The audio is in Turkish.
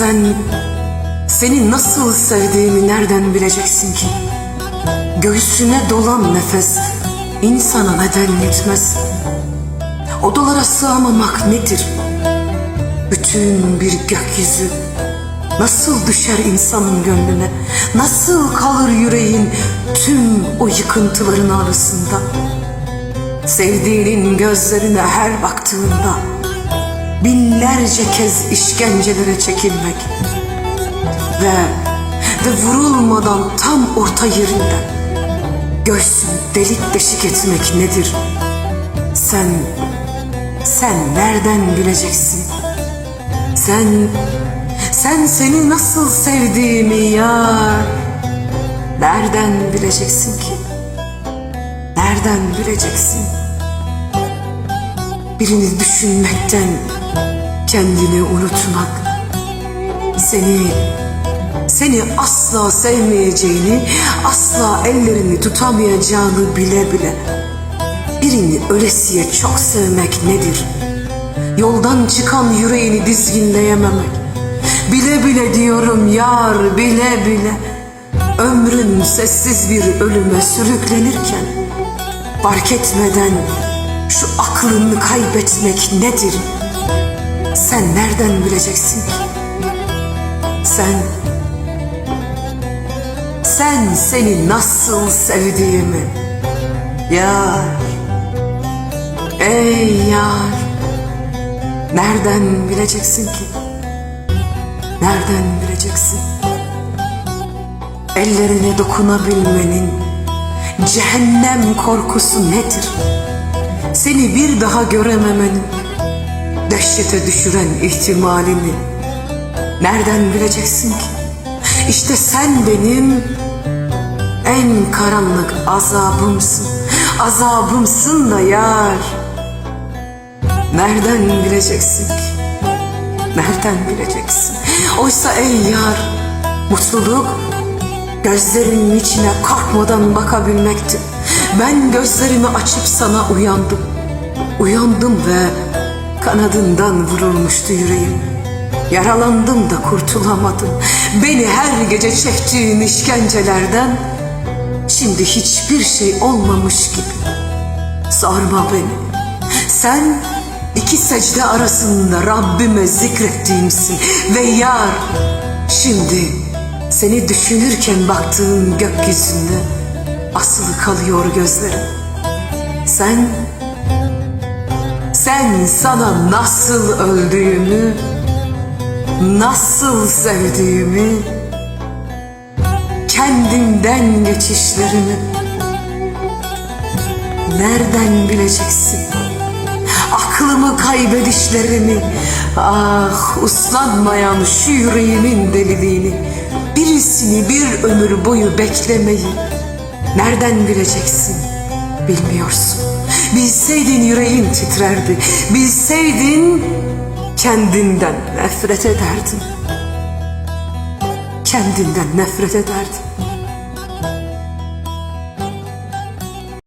Sen seni nasıl sevdiğimi nereden bileceksin ki? Göğsüne dolan nefes insana neden yetmez? Odalara sığamamak nedir? Bütün bir gökyüzü nasıl düşer insanın gönlüne? Nasıl kalır yüreğin tüm o yıkıntıların arasında? Sevdiğinin gözlerine her baktığında binlerce kez işkencelere çekilmek ve ve vurulmadan tam orta yerinden göğsünü delik deşik etmek nedir? Sen sen nereden bileceksin? Sen sen seni nasıl sevdiğimi ya nereden bileceksin ki? Nereden bileceksin? Birini düşünmekten kendini unutmak seni seni asla sevmeyeceğini, asla ellerini tutamayacağını bile bile birini ölesiye çok sevmek nedir? Yoldan çıkan yüreğini dizginleyememek. Bile bile diyorum yar bile bile. Ömrün sessiz bir ölüme sürüklenirken fark etmeden şu aklını kaybetmek nedir? Sen nereden bileceksin ki? Sen sen seni nasıl sevdiğimi Yar Ey yar Nereden bileceksin ki Nereden bileceksin Ellerine dokunabilmenin Cehennem korkusu nedir Seni bir daha görememenin Dehşete düşüren ihtimalini Nereden bileceksin ki İşte sen benim en karanlık azabımsın. Azabımsın da yar. Nereden bileceksin ki? Nereden bileceksin? Oysa ey yar, mutluluk gözlerinin içine korkmadan bakabilmekti. Ben gözlerimi açıp sana uyandım. Uyandım ve kanadından vurulmuştu yüreğim. Yaralandım da kurtulamadım. Beni her gece çektiğin işkencelerden şimdi hiçbir şey olmamış gibi. Sorma beni. Sen iki secde arasında Rabbime zikrettiğimsin ve yar şimdi seni düşünürken baktığım gökyüzünde asılı kalıyor gözlerim. Sen sen sana nasıl öldüğümü nasıl sevdiğimi, kendimden geçişlerimi nereden bileceksin? Aklımı kaybedişlerimi, ah uslanmayan şu yüreğimin deliliğini, birisini bir ömür boyu beklemeyi nereden bileceksin? Bilmiyorsun. Bilseydin yüreğin titrerdi. Bilseydin kendinden nefret ederdin. Kendinden nefret ederdin.